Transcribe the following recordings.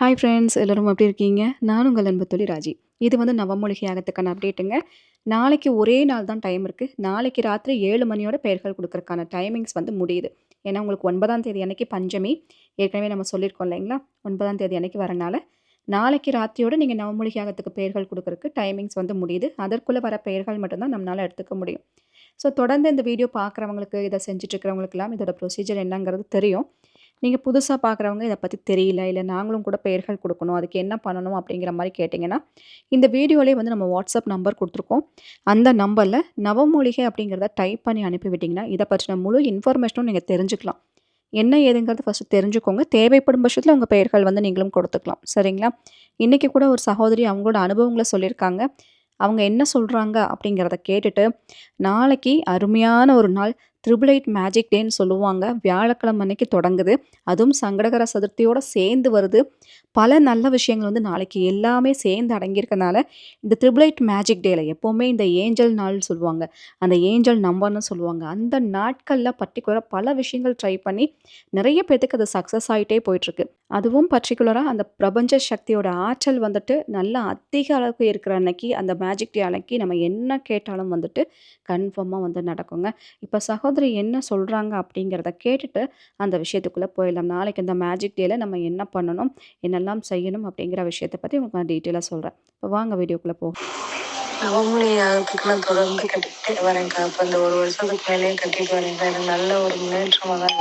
Hi friends எல்லோரும் எப்படி இருக்கீங்க? நான் உங்கள் அன்பு தொழில் ராஜி. இது வந்து நவமொழிகை ஆகத்துக்கான அப்டேட்டுங்க நாளைக்கு ஒரே நாள் தான் டைம் இருக்குது நாளைக்கு ராத்திரி ஏழு மணியோட பெயர்கள் கொடுக்குறக்கான டைமிங்ஸ் வந்து முடியுது. ஏன்னா உங்களுக்கு ஒன்பதாம் தேதி அன்னைக்கு பஞ்சமி. ஏற்கனவே நம்ம சொல்லியிருக்கோம் இல்லைங்களா? ஒன்பதாம் தேதி அன்னைக்கு வரனால நாளைக்கு ராத்திரியோட நீங்கள் நவமொழிகை ஆகத்துக்கு பெயர்கள் கொடுக்குறக்கு டைமிங்ஸ் வந்து முடியுது. அதற்குள்ளே வர பெயர்கள் மட்டும்தான் நம்மளால் எடுத்துக்க முடியும். ஸோ தொடர்ந்து இந்த வீடியோ பார்க்குறவங்களுக்கு இதை செஞ்சுட்ருக்கிறவங்களுக்கெல்லாம் இதோட ப்ரொசீஜர் என்னங்கிறது தெரியும். நீங்கள் புதுசாக பார்க்குறவங்க இதை பற்றி தெரியல இல்லை நாங்களும் கூட பெயர்கள் கொடுக்கணும் அதுக்கு என்ன பண்ணணும் அப்படிங்கிற மாதிரி கேட்டிங்கன்னா இந்த வீடியோலேயே வந்து நம்ம வாட்ஸ்அப் நம்பர் கொடுத்துருக்கோம். அந்த நம்பரில் நவமூலிகை அப்படிங்கிறத டைப் பண்ணி அனுப்பிவிட்டிங்கன்னா இதை பற்றின முழு இன்ஃபர்மேஷனும் நீங்கள் தெரிஞ்சுக்கலாம். என்ன ஏதுங்கிறது ஃபஸ்ட்டு தெரிஞ்சுக்கோங்க. தேவைப்படும் பட்சத்தில் உங்கள் பெயர்கள் வந்து நீங்களும் கொடுத்துக்கலாம். சரிங்களா? இன்றைக்கி கூட ஒரு சகோதரி அவங்களோட அனுபவங்களை சொல்லியிருக்காங்க. அவங்க என்ன சொல்கிறாங்க அப்படிங்கிறத கேட்டுட்டு நாளைக்கு அருமையான ஒரு நாள் த்ரிபிளைட் மேஜிக் டேன்னு சொல்லுவாங்க. வியாழக்கிழமை அன்னைக்கு தொடங்குது. அதுவும் சங்கடகர சதுர்த்தியோடு சேர்ந்து வருது. பல நல்ல விஷயங்கள் வந்து நாளைக்கு எல்லாமே சேர்ந்து அடங்கியிருக்கனால இந்த த்ரிபிளைட் மேஜிக் டேல எப்போவுமே இந்த ஏஞ்சல் நாள் சொல்லுவாங்க. அந்த ஏஞ்சல் நம்பர்னு சொல்லுவாங்க. அந்த நாட்களில் பர்டிகுலராக பல விஷயங்கள் ட்ரை பண்ணி நிறைய பேர்த்துக்கு அது சக்ஸஸ் ஆகிட்டே போயிட்டுருக்கு. அதுவும் பர்டிகுலராக அந்த பிரபஞ்ச சக்தியோட ஆற்றல் வந்துட்டு நல்லா அதிக அளவுக்கு இருக்கிற அன்னைக்கு அந்த மேஜிக் டே அன்னைக்கு நம்ம என்ன கேட்டாலும் வந்துட்டு கன்ஃபார்மாக வந்து நடக்குங்க. இப்போ சகோதரி என்ன சொல்கிறாங்க அப்படிங்கிறத கேட்டுட்டு அந்த விஷயத்துக்குள்ளே போயிடலாம். நாளைக்கு இந்த மேஜிக் டேயில் நம்ம என்ன பண்ணணும் என்னெல்லாம் செய்யணும் அப்படிங்கிற விஷயத்தை பற்றி உங்களுக்கு நான் டீட்டெயிலாக சொல்கிறேன் இப்போ வாங்க வீடியோக்குள்ளே போகும் நவமணி தொடர்ந்து கட்டிக்கிட்டே வரேங்க்கா இப்போ இந்த ஒரு வருஷத்துக்கு மேலேயே கட்டிட்டு வரேங்க்கா எனக்கு நல்ல ஒரு முன்னேற்றமாக தான்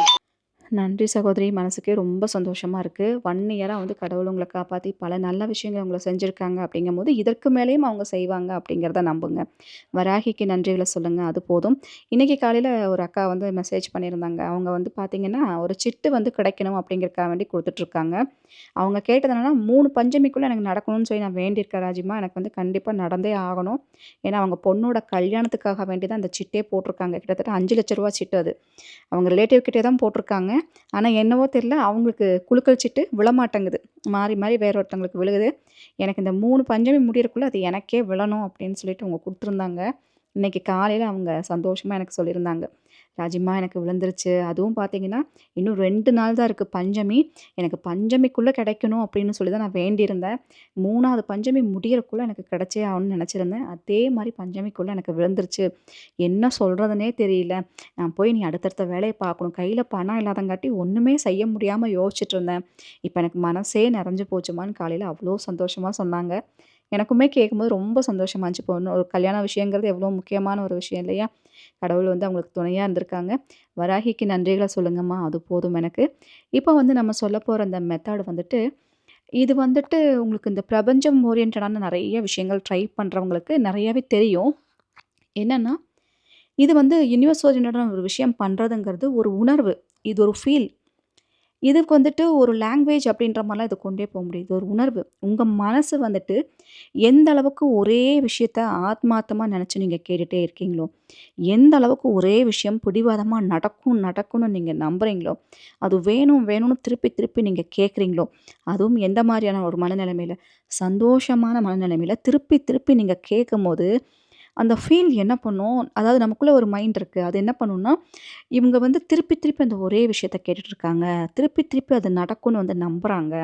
நன்றி சகோதரி. மனசுக்கே ரொம்ப சந்தோஷமாக இருக்குது ஒன் இயராக வந்து கடவுள் உங்களை காப்பாற்றி பல நல்ல விஷயங்கள் உங்களை செஞ்சுருக்காங்க அப்படிங்கும்போது இதற்கு மேலேயும் அவங்க செய்வாங்க அப்படிங்கிறத நம்புங்க. வராகிக்கு நன்றிகளை சொல்லுங்கள் அது போதும். இன்றைக்கி காலையில் ஒரு அக்கா வந்து மெசேஜ் பண்ணியிருந்தாங்க. அவங்க வந்து பார்த்திங்கன்னா ஒரு சிட்டு வந்து கிடைக்கணும் அப்படிங்கிறக்காக வேண்டி கொடுத்துட்ருக்காங்க. அவங்க கேட்டதுனால மூணு பஞ்சமிக்குள்ளே எனக்கு நடக்கணும்னு சொல்லி நான் வேண்டியிருக்கேன் ராஜிமா எனக்கு வந்து கண்டிப்பாக நடந்தே ஆகணும். ஏன்னா அவங்க பொண்ணோட கல்யாணத்துக்காக வேண்டி தான் அந்த சிட்டே போட்டிருக்காங்க. கிட்டத்தட்ட அஞ்சு லட்ச ரூபா சிட்டு அது. அவங்க ரிலேட்டிவ் கிட்டே தான் போட்டிருக்காங்க. ஆனால் என்னவோ தெரில அவங்களுக்கு குழுக்கள் சிட்டு விழமாட்டேங்குது. மாறி மாறி வேற ஒருத்தவங்களுக்கு விழுகுது. எனக்கு இந்த மூணு பஞ்சமி முடியறக்குள்ளே அது எனக்கே விழணும் அப்படின்னு சொல்லிட்டு அவங்க கொடுத்துருந்தாங்க. இன்றைக்கி காலையில் அவங்க சந்தோஷமாக எனக்கு சொல்லியிருந்தாங்க. ராஜிம்மா எனக்கு விழுந்துருச்சு. அதுவும் பார்த்தீங்கன்னா இன்னும் ரெண்டு நாள் தான் இருக்குது பஞ்சமி. எனக்கு பஞ்சமிக்குள்ளே கிடைக்கணும் அப்படின்னு சொல்லி தான் நான் வேண்டியிருந்தேன். மூணாவது பஞ்சமி முடியறக்குள்ளே எனக்கு கிடைச்சே ஆகணும்னு நினச்சிருந்தேன். அதே மாதிரி பஞ்சமிக்குள்ளே எனக்கு விழுந்துருச்சு. என்ன சொல்கிறதுனே தெரியல. நான் போய் நீ அடுத்தடுத்த வேலையை பார்க்கணும். கையில் பணம் இல்லாதங்காட்டி ஒன்றுமே செய்ய முடியாமல் யோசிச்சுட்டு இருந்தேன். இப்போ எனக்கு மனசே நிறைஞ்சு போச்சுமான்னு காலையில் அவ்வளோ சந்தோஷமாக சொன்னாங்க. எனக்குமே கேட்கும்போது ரொம்ப சந்தோஷமாக இருந்துச்சு. இப்போ ஒரு கல்யாண விஷயங்கிறது எவ்வளோ முக்கியமான ஒரு விஷயம் இல்லையா? கடவுள் வந்து அவங்களுக்கு துணையாக இருந்திருக்காங்க. வராகிக்கு நன்றிகளை சொல்லுங்கம்மா அது போதும் எனக்கு. இப்போ வந்து நம்ம சொல்ல போகிற அந்த மெத்தட் வந்துட்டு இது வந்துட்டு உங்களுக்கு இந்த பிரபஞ்சம் ஓரியன்டான நிறைய விஷயங்கள் ட்ரை பண்ணுறவங்களுக்கு நிறையாவே தெரியும். என்னென்னா இது வந்து யூனிவர்ஸ் ஓரியன்டான ஒரு விஷயம் பண்ணுறதுங்கிறது ஒரு உணர்வு. இது ஒரு ஃபீல் இதுக்கு வந்துட்டு ஒரு லாங்குவேஜ் அப்படின்ற மாதிரிலாம் இது கொண்டே போக முடியுது. ஒரு உணர்வு. உங்கள் மனசு வந்துட்டு எந்த அளவுக்கு ஒரே விஷயத்த ஆத்மார்த்தமாக நினச்சி நீங்கள் கேட்டுகிட்டே இருக்கீங்களோ எந்த அளவுக்கு ஒரே விஷயம் பிடிவாதமாக நடக்கும் நடக்கும்னு நீங்கள் நம்புகிறீங்களோ அது வேணும் வேணும்னு திருப்பி திருப்பி நீங்கள் கேட்குறீங்களோ அதுவும் எந்த மாதிரியான ஒரு மனநிலைமையில் சந்தோஷமான மனநிலைமையில் திருப்பி திருப்பி நீங்கள் கேட்கும் போது அந்த ஃபீல் என்ன பண்ணும்? அதாவது நமக்குள்ளே ஒரு மைண்ட் இருக்குது அது என்ன பண்ணுன்னா இவங்க வந்து திருப்பி திருப்பி அந்த ஒரே விஷயத்த கேட்டுட்ருக்காங்க திருப்பி திருப்பி அது நடக்கும்னு வந்து நம்புகிறாங்க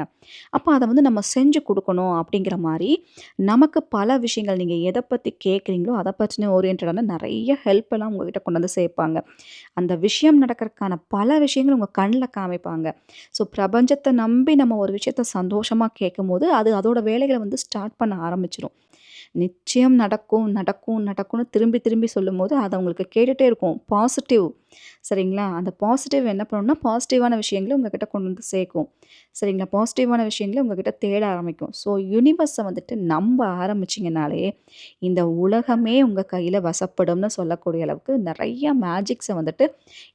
அப்போ அதை வந்து நம்ம செஞ்சு கொடுக்கணும் அப்படிங்கிற மாதிரி நமக்கு பல விஷயங்கள் நீங்கள் எதை பற்றி கேட்குறீங்களோ அதை பற்றின ஓரியன்டான நிறைய ஹெல்ப் எல்லாம் உங்ககிட்ட கொண்டு வந்து சேர்ப்பாங்க. அந்த விஷயம் நடக்கிறதுக்கான பல விஷயங்கள் உங்கள் கண்ணில் காமிப்பாங்க. ஸோ பிரபஞ்சத்தை நம்பி நம்ம ஒரு விஷயத்த சந்தோஷமாக கேட்கும் போது அது அதோட வேலைகளை வந்து ஸ்டார்ட் பண்ண ஆரம்பிச்சிடும் நிச்சயம் நடக்கும் நடக்கும் நடக்கும்னு திரும்பி திரும்பி சொல்லும்போது அது அவங்களுக்கு கேட்டுகிட்டே இருக்கும். பாசிட்டிவ் சரிங்களா? அந்த பாசிட்டிவ் என்ன பண்ணணும்னா பாசிட்டிவான விஷயங்களை உங்ககிட்ட கொண்டு வந்து சேர்க்கும். சரிங்களா? பாசிட்டிவான விஷயங்களை உங்ககிட்ட தேட ஆரம்பிக்கும். ஸோ யூனிவர்ஸை வந்துட்டு நம்ப ஆரம்பிச்சிங்கனாலே இந்த உலகமே உங்கள் கையில் வசப்படும்னு சொல்லக்கூடிய அளவுக்கு நிறைய மேஜிக்ஸை வந்துட்டு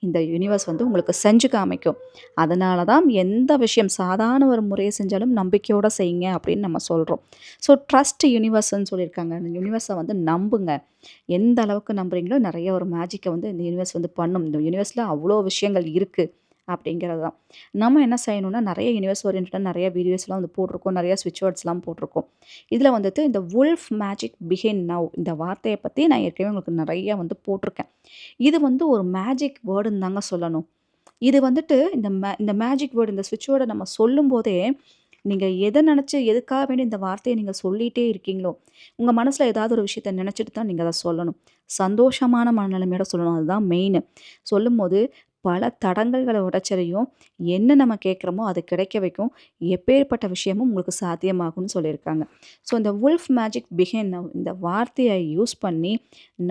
இந்த யூனிவர்ஸ் வந்து உங்களுக்கு செஞ்சு காமிக்கும். அதனால தான் எந்த விஷயம் சாதாரண ஒரு முறையை செஞ்சாலும் நம்பிக்கையோடு செய்யுங்க அப்படின்னு நம்ம சொல்கிறோம் ஸோ ட்ரஸ்ட் யூனிவர்ஸ்ன்னு சொல்லியிருக்காங்க. அந்த யூனிவர்ஸை வந்து நம்புங்க. எந்த அளவுக்கு நம்புறீங்களோ நிறைய ஒரு மேஜிக்கை வந்து இந்த யூனிவர்ஸ் வந்து பண்ணும். இந்த யூனிவர்ஸில் அவ்வளோ விஷயங்கள் இருக்குது அப்படிங்கிறது தான். நம்ம என்ன செய்யணும்னா நிறைய யூனிவர்ஸ் ஓரியன்டாக நிறைய வீடியோஸ்லாம் வந்து போட்டிருக்கோம். நிறைய ஸ்விட்ச் வேர்ட்ஸ்லாம் போட்டிருக்கோம். இதில் வந்துட்டு இந்த வுல்ஃப் மேஜிக் பிகின் நவ் இந்த வார்த்தையை பற்றி நான் ஏற்கனவே உங்களுக்கு நிறையா வந்து போட்டிருக்கேன். இது வந்து ஒரு மேஜிக் வேர்டுன்னு தாங்க சொல்லணும். இது வந்துட்டு இந்த மே இந்த மேஜிக் வேர்டு இந்த ஸ்விட்ச் வேர்டை நம்ம சொல்லும் போதே நீங்கள் எதை நினச்சி எதுக்காக வேண்டி இந்த வார்த்தையை நீங்கள் சொல்லிகிட்டே இருக்கீங்களோ உங்கள் மனசில் ஏதாவது ஒரு விஷயத்த நினச்சிட்டு தான் நீங்கள் அதை சொல்லணும். சந்தோஷமான மனநிலைமையோட சொல்லணும். அதுதான் மெயின் சொல்லும்போது பல தடங்கல்களை உடைச்சலையும் என்ன நம்ம கேட்குறோமோ அது கிடைக்க வைக்கும். எப்பேற்பட்ட விஷயமும் உங்களுக்கு சாத்தியமாகும்னு சொல்லியிருக்காங்க. ஸோ இந்த உல்ஃப் மேஜிக் பிஹேன் இந்த வார்த்தையை யூஸ் பண்ணி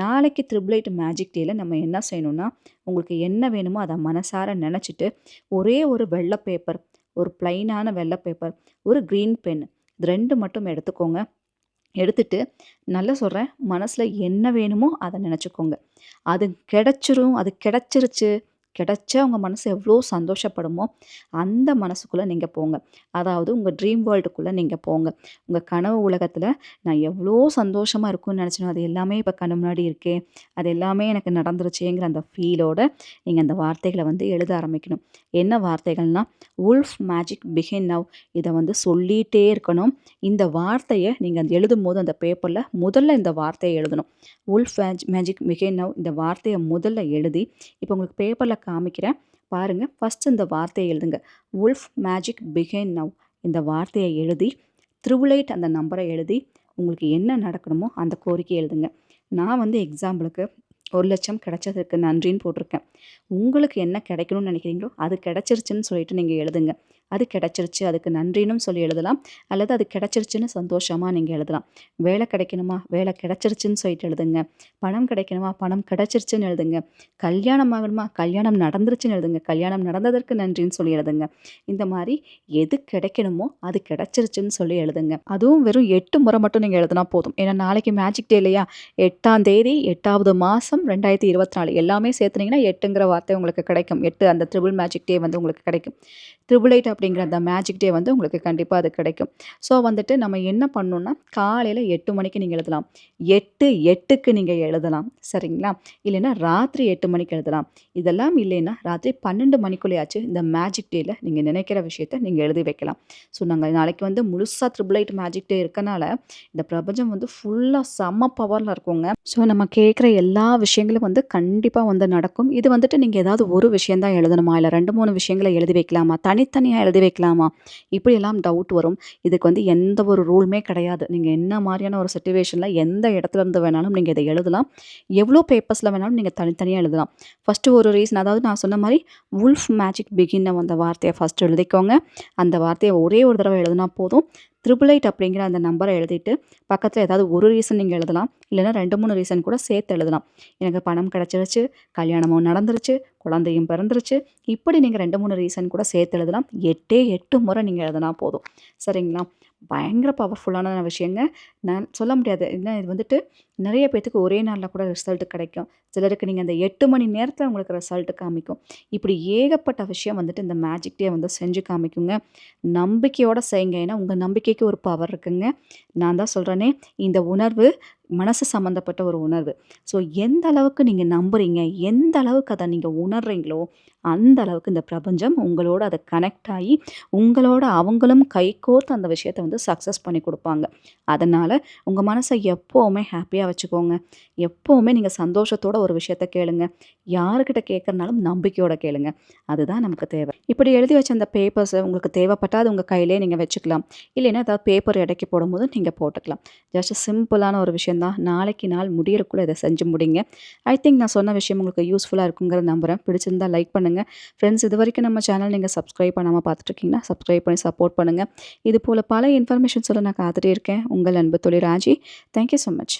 நாளைக்கு த்ரிபிளைட் மேஜிக் டேயில் நம்ம என்ன செய்யணும்னா உங்களுக்கு என்ன வேணுமோ அதை மனசார நினச்சிட்டு ஒரே ஒரு வெள்ளை பேப்பர் ஒரு ப்ளைனான வெள்ளை பேப்பர் ஒரு க்ரீன் பென் இது ரெண்டு மட்டும் எடுத்துக்கோங்க. எடுத்துட்டு நல்லா சொல்கிறேன் மனசில் என்ன வேணுமோ அதை நினச்சிக்கோங்க. அது கிடச்சிரும் அது கிடச்சிருச்சு. கிடச்சா உங்கள் மனசு எவ்வளோ சந்தோஷப்படுமோ அந்த மனசுக்குள்ளே நீங்கள் போங்க. அதாவது உங்கள் ட்ரீம் வேர்ல்டுக்குள்ளே நீங்கள் போங்க. உங்கள் கனவு உலகத்தில் நான் எவ்வளோ சந்தோஷமாக இருக்கும்னு நினச்சினோ அது எல்லாமே இப்போ கண்ணு முன்னாடி இருக்கே. அது எல்லாமே எனக்கு நடந்துருச்சேங்கிற அந்த ஃபீலோட நீங்கள் அந்த வார்த்தைகளை வந்து எழுத ஆரம்பிக்கணும். என்ன வார்த்தைகள்னால் உல்ஃப் மேஜிக் பிகின் நவ் இதை வந்து சொல்லிகிட்டே இருக்கணும். இந்த வார்த்தையை நீங்கள் அந்த எழுதும் போது அந்த பேப்பரில் முதல்ல இந்த வார்த்தையை எழுதணும். உல்ஃப் மேஜிக் பிகின் நவ் இந்த வார்த்தையை முதல்ல எழுதி இப்போ உங்களுக்கு பேப்பரில் காமிக்கிறேன். பாருங்கள் ஃபஸ்ட் இந்த வார்த்தையை எழுதுங்க. உல்ஃப் மேஜிக் பிகைன் நவ் இந்த வார்த்தையை எழுதி த்ரிபுலைட் அந்த நம்பரை எழுதி உங்களுக்கு என்ன நடக்கணுமோ அந்த கோரிக்கை எழுதுங்க. நான் வந்து எக்ஸாம்பிளுக்கு ஒரு லட்சம் கிடைச்சதுக்கு நன்றின்னு போட்டிருக்கேன். உங்களுக்கு என்ன கிடைக்கணும்னு நினைக்கிறீங்களோ அது கிடச்சிருச்சுன்னு சொல்லிட்டு நீங்கள் எழுதுங்க. அது கிடச்சிருச்சு அதுக்கு நன்றினும் சொல்லி எழுதலாம். அல்லது அது கிடச்சிருச்சுன்னு சந்தோஷமாக நீங்கள் எழுதலாம். வேலை கிடைக்கணுமா? வேலை கிடச்சிருச்சுன்னு சொல்லிட்டு எழுதுங்க. பணம் கிடைக்கணுமா? பணம் கிடச்சிருச்சுன்னு எழுதுங்க. கல்யாணம் ஆகணுமா? கல்யாணம் நடந்துருச்சுன்னு எழுதுங்க. கல்யாணம் நடந்ததற்கு நன்றின்னு சொல்லி எழுதுங்க. இந்த மாதிரி எது கிடைக்கணுமோ அது கிடச்சிருச்சுன்னு சொல்லி எழுதுங்க. அதுவும் வெறும் எட்டு முறை மட்டும் நீங்கள் எழுதினா போதும். ஏன்னா நாளைக்கு மேஜிக் டே இல்லையா? எட்டாம் தேதி எட்டாவது மாதம் ரெண்டாயிரத்தி இருபத்தி நாலு. எல்லாமே சேர்த்துனீங்கன்னா எட்டுங்கிற வார்த்தை உங்களுக்கு கிடைக்கும். எட்டு அந்த ட்ரிபிள் மேஜிக் டே வந்து உங்களுக்கு கிடைக்கும். ட்ரிபிள் எயிட் அப்படிங்கிற அந்த மேஜிக் டே வந்து உங்களுக்கு கண்டிப்பாக அது கிடைக்கும். ஸோ வந்துட்டு நம்ம என்ன பண்ணணும்னா காலையில் எட்டு மணிக்கு நீங்கள் எழுதலாம். எட்டு எட்டுக்கு நீங்கள் எழுதலாம். சரிங்களா? இல்லைன்னா ராத்திரி எட்டு மணிக்கு எழுதலாம். இதெல்லாம் இல்லைன்னா ராத்திரி பன்னெண்டு மணிக்குள்ளேயாச்சு இந்த மேஜிக் டேயில் நீங்கள் நினைக்கிற விஷயத்த நீங்கள் எழுதி வைக்கலாம். ஸோ நாங்கள் நாளைக்கு வந்து முழுசாக ட்ரிபிள் எயிட் மேஜிக் டே இருக்கனால இந்த பிரபஞ்சம் வந்து ஃபுல்லாக செம்ம பவரில் இருக்குங்க. ஸோ நம்ம கேட்குற எல்லா விஷயங்களும் வந்து கண்டிப்பாக வந்து நடக்கும். இது வந்துட்டு நீங்கள் ஏதாவது ஒரு விஷயந்தான் எழுதணுமா? இல்லை ரெண்டு மூணு விஷயங்களை எழுதி வைக்கலாமா? தனித்தனியாக எழுதி வைக்கலாமா? இப்படியெல்லாம் டவுட் வரும். இதுக்கு வந்து எந்த ஒரு ரூலுமே கிடையாது. நீங்கள் என்ன மாதிரியான ஒரு சுச்சுவேஷனில் எந்த இடத்துல இருந்து வேணாலும் நீங்கள் இதை எழுதலாம். எவ்வளோ பேப்பர்ஸில் வேணாலும் நீங்கள் தனித்தனியாக எழுதலாம். ஃபஸ்ட்டு ஒரு ரீசன் அதாவது நான் சொன்ன மாதிரி உல்ஃப் மேஜிக் பிகின் அந்த வார்த்தையை ஃபஸ்ட்டு எழுதிக்கோங்க. அந்த வார்த்தையை ஒரே ஒரு தடவை எழுதினா போதும். ட்ரிபிள் எயிட் அப்படிங்கிற அந்த நம்பரை எழுதிட்டு பக்கத்தில் ஏதாவது ஒரு ரீசன் நீங்கள் எழுதலாம். இல்லைன்னா ரெண்டு மூணு ரீசன் கூட சேர்த்து எழுதலாம். எனக்கு பணம் கிடச்சிருச்சு கல்யாணமும் நடந்துருச்சு குழந்தையும் பிறந்துருச்சு. இப்படி நீங்கள் ரெண்டு மூணு ரீசன் கூட சேர்த்து எழுதலாம். எட்டே எட்டு முறை நீங்கள் எழுதினா போதும். சரிங்களா? பயங்கர பவர்ஃபுல்லான விஷயங்க. நான் சொல்ல முடியாது. ஏன்னா இது வந்துட்டு நிறைய பேர்த்துக்கு ஒரே நாளில் கூட ரிசல்ட் கிடைக்கும். சிலருக்கு நீங்கள் அந்த எட்டு மணி நேரத்தில் உங்களுக்கு ரிசல்ட் காமிக்கும். இப்படி ஏகப்பட்ட விஷயம் வந்துட்டு இந்த மேஜிக் டே வந்து செஞ்சு காமிக்குங்க. நம்பிக்கையோடு செய்யுங்க. ஏன்னா உங்கள் நம்பிக்கைக்கு ஒரு பவர் இருக்குங்க. நான் தான் சொல்கிறேனே இந்த உணர்வு மனசு சம்மந்தப்பட்ட ஒரு உணர்வு. ஸோ எந்த அளவுக்கு நீங்கள் நம்புறீங்க? எந்த அளவுக்கு அதை நீங்கள் உணர்றீங்களோ அந்த அளவுக்கு இந்த பிரபஞ்சம் உங்களோட அதை கனெக்ட் ஆகி உங்களோட அவங்களும் கைகோர்த்து அந்த விஷயத்தை வந்து சக்ஸஸ் பண்ணி கொடுப்பாங்க. அதனால் உங்கள் மனசை எப்போவுமே ஹாப்பியாக வச்சுக்கோங்க. எப்போவுமே நீங்கள் சந்தோஷத்தோட ஒரு விஷயத்த கேளுங்க. யாருக்கிட்ட கேட்குறனாலும் நம்பிக்கையோட கேளுங்க. அதுதான் நமக்கு தேவை. இப்படி எழுதி வச்ச அந்த பேப்பர்ஸை உங்களுக்கு தேவைப்பட்டால் அது உங்கள் கையிலே நீங்கள் வச்சுக்கலாம். இல்லைன்னா ஏதாவது பேப்பர் இடைக்கி போடும்போது நீங்கள் போட்டுக்கலாம். ஜஸ்ட் சிம்பிளான ஒரு விஷயந்தான் நாளைக்கு நாள் முடியறக்குள்ளே இதை செஞ்சு முடிங்க. ஐ திங்க் நான் சொன்ன விஷயம் உங்களுக்கு யூஸ்ஃபுல்லாக இருக்குங்கிற நம்புகிறேன் பிடிச்சிருந்தா லைக் பண்ணுங்கள் ஃப்ரெண்ட்ஸ் இது வரைக்கும் நம்ம சேனல் நீங்கள் சப்ஸ்கிரைப் பண்ணாமல் பார்த்துட்ருக்கீங்கன்னா சப்ஸ்கிரைப் பண்ணி சப்போர்ட் பண்ணுங்கள் இது போல் பல இன்ஃபர்மேஷன் சொல்ல நான் காத்துட்டே இருக்கேன். உங்கள் அன்பு தொழில் ராஜி. Thank you so much